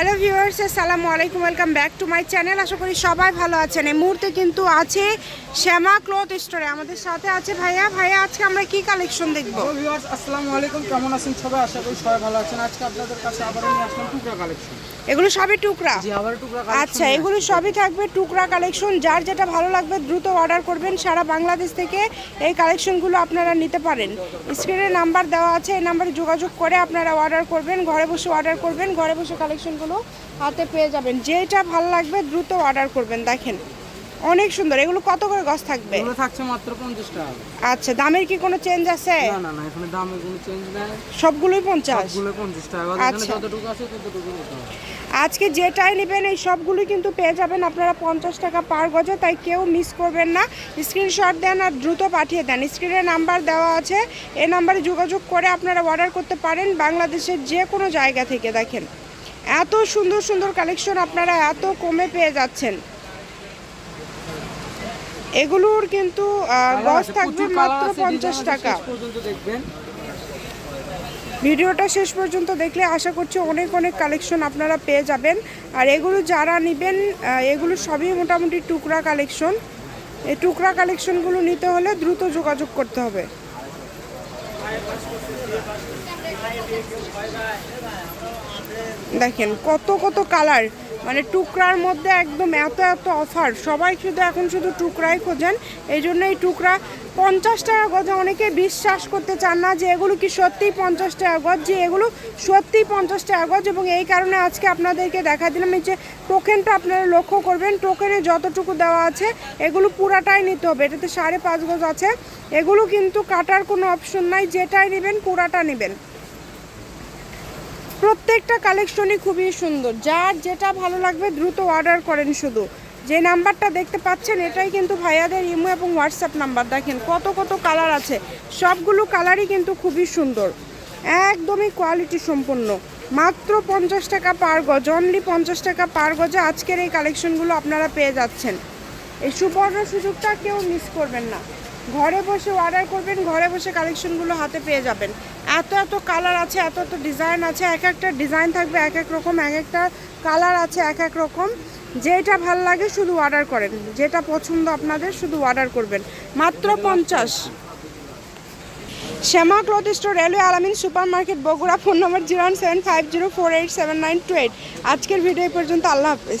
Hello viewers আসসালামু আলাইকুম welcome back to my channel. আশা করি সবাই ভালো আছেন। এই মুহূর্তে কিন্তু আছে শ্যামা ক্লথ স্টোরে। আমাদের সাথে আছে ভাইয়া। ভাইয়া আজকে আমরা কি কালেকশন দেখব? ভিউয়ার্স আসসালামু আলাইকুম। কেমন আছেন সবাই? আশা করি সবাই ভালো আছেন। আজকে আপনাদের কাছে আবারও নিয়ে আসলাম টুকরা কালেকশন এগুলো সবই টুকরা? জি আবার টুকরা আচ্ছা এগুলো সবই থাকবে টুকরা কালেকশন যার যেটা ভালো লাগবে দ্রুত অর্ডার করবেন। সারা বাংলাদেশ থেকে এই কালেকশনগুলো আপনারা নিতে পারেন। স্ক্রিনে নাম্বার দেওয়া আছে। এই নাম্বারে যোগাযোগ করে আপনারা অর্ডার করবেন ঘরে বসে অর্ডার করবেন ঘরে বসে কালেকশনগুলো হাতে পেয়ে যাবেন। যেটা ভালো লাগবে দ্রুত অর্ডার করবেন দেখেন। অনেক সুন্দর। এগুলো কত করে গজ থাকবে? এগুলো থাকছে মাত্র পঞ্চাশ টাকা। আচ্ছা দামের কি কোনো চেঞ্জ আছে? না না না এখানে দামে কোনো চেঞ্জ নাই। সবগুলোই পঞ্চাশ? সবগুলো পঞ্চাশ টাকা। এখানে আচ্ছা। যতটুকু আছে ততটুকু আজকে যেটাই নেবেন এই সবগুলোই কিন্তু পেয়ে যাবেন আপনারা পঞ্চাশ টাকা পার গজে তাই কেউ মিস করবেন না। স্ক্রিনশট দেন আর দ্রুত পাঠিয়ে দেন। স্ক্রিনে নাম্বার দেওয়া আছে। এই নাম্বারে যোগাযোগ করে আপনারা অর্ডার করতে পারেন বাংলাদেশের যে কোনো জায়গা থেকে দেখেন। এত সুন্দর সুন্দর কালেকশন আপনারা এত কমে পেয়ে যাচ্ছেন। এগুলোর কিন্তু গজ থাকবে মাত্র পঞ্চাশ টাকা। ভিডিওটা শেষ পর্যন্ত দেখলে আশা করছি অনেক অনেক কালেকশন আপনারা পেয়ে যাবেন। আর এগুলো যারা নেবেন এগুলো সবই মোটামুটি টুকরা কালেকশন এই টুকরা কালেকশনগুলো নিতে হলে দ্রুত যোগাযোগ করতে হবে। দেখেন, কত কত কালার মানে টুকরার মধ্যে একদম এত এত অফার। সবাই শুধু এখন শুধু টুকরাই খোঁজেন, এই জন্য এই টুকরা পঞ্চাশ টাকা গজ, অনেকে বিশ্বাস করতে চান না যে এগুলো কি সত্যিই পঞ্চাশ টাকা গজ, যে এগুলো সত্যিই পঞ্চাশ টাকা গজ এবং এই কারণে আজকে আপনাদেরকে দেখা দিলাম। এই যে টোকেনটা আপনারা লক্ষ্য করবেন, টোকেনে যতটুকু দেওয়া আছে, এগুলো পুরাটাই নিতে হবে। এটাতে সাড়ে পাঁচ গজ আছে। এগুলো কিন্তু কাটার কোনো অপশন নাই, যেটাই নেবেন পুরাটা নেবেন। প্রত্যেকটা কালেকশনই খুবই সুন্দর। যার যেটা ভালো লাগবে দ্রুত অর্ডার করেন শুধু। যে নাম্বারটা দেখতে পাচ্ছেন, এটাই কিন্তু ভাইয়াদের ইমো এবং হোয়াটসঅ্যাপ নাম্বার দেখেন কত কত কালার আছে। সবগুলো কালারই কিন্তু খুবই সুন্দর। একদমই কোয়ালিটি সম্পন্ন। মাত্র পঞ্চাশ টাকা পার গজ অনলি পঞ্চাশ টাকা পার গজে আজকের এই কালেকশনগুলো আপনারা পেয়ে যাচ্ছেন। এই সুবর্ণ সুযোগটা কেউ মিস করবেন না। ঘরে বসে অর্ডার করবেন, ঘরে বসে কালেকশনগুলো হাতে পেয়ে যাবেন। এত এত কালার আছে এত এত ডিজাইন আছে এক একটা ডিজাইন থাকবে এক এক রকম এক একটা কালার আছে এক এক রকম। যেটা ভালো লাগে শুধু অর্ডার করেন যেটা পছন্দ আপনাদের শুধু অর্ডার করবেন। মাত্র পঞ্চাশ। Shyama cloth store railway Alamin super market Bogura phone number zero one seven five zero four eight seven nine two eight. আজকের ভিডিও পর্যন্ত আল্লাহ হাফেজ।